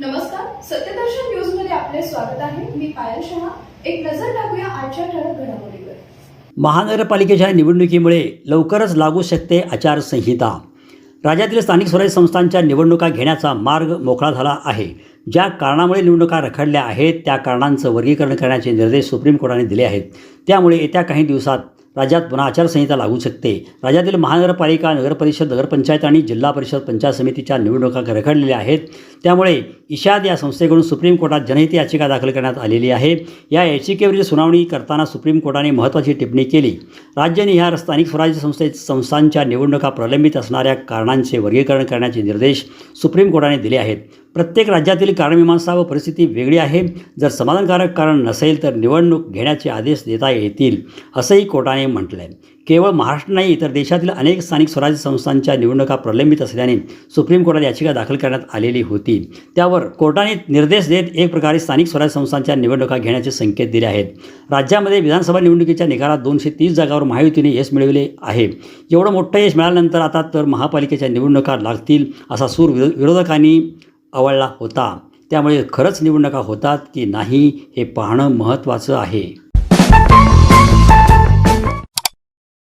नमस्कार सत्यदर्शन न्यूजमध्ये आपले स्वागत आहे. मी पायल शहा. एक नजर टाकूया आजच्या ठळक घडामोडीवर. महानगरपालिकेच्या निवडणुकीमुळे लवकरच लागू शकते आचारसंहिता. राज्यातील स्थानिक स्वराज्य संस्थांच्या निवडणुका घेण्याचा मार्ग मोकळा झाला आहे. ज्या कारणामुळे निवडणुका रखडल्या आहेत त्या कारणांचं वर्गीकरण करण्याचे निर्देश सुप्रीम कोर्टाने दिले आहेत. त्यामुळे येत्या काही दिवसात राज्यात पुन्हा आचारसंहिता लागू शकते. राज्यातील महानगरपालिका नगरपरिषद नगरपंचायत आणि जिल्हा परिषद पंचायत समितीच्या निवडणुका रखडलेल्या आहेत. त्यामुळे इशाद या संस्थेकडून सुप्रीम कोर्टात जनहित याचिका दाखल करण्यात आलेली आहे. या याचिकेवरील सुनावणी करताना सुप्रीम कोर्टाने महत्त्वाची टिप्पणी केली. राज्यनिहाय स्थानिक स्वराज्य संस्थे संस्थांच्या निवडणुका प्रलंबित असणाऱ्या कारणांचे वर्गीकरण करण्याचे निर्देश सुप्रीम कोर्टाने दिले आहेत. प्रत्येक राज्यातील कारणमीमांसा व परिस्थिती वेगळी आहे. जर समाधानकारक कारण नसेल तर निवडणूक घेण्याचे आदेश देता येतील असंही कोर्टाने म्हटलं आहे केवळ महाराष्ट्र नाही तर देशातील अनेक स्थानिक स्वराज्य संस्थांच्या निवडणुका प्रलंबित असल्याने सुप्रीम कोर्टात याचिका दाखल करण्यात आलेली होती. त्यावर कोर्टाने निर्देश देत एक प्रकारे स्थानिक स्वराज्य संस्थांच्या निवडणुका घेण्याचे संकेत दिले आहेत. राज्यामध्ये विधानसभा निवडणुकीच्या निकालात दोनशे तीस जागावर महायुतीने यश मिळविले आहे. एवढं मोठं यश मिळाल्यानंतर आता तर महापालिकेच्या निवडणुका लागतील असा सूर विरो विरोधकांनी आवळला होता. त्यामुळे खरंच निवडणुका होतात की नाही हे पाहणं महत्त्वाचं आहे.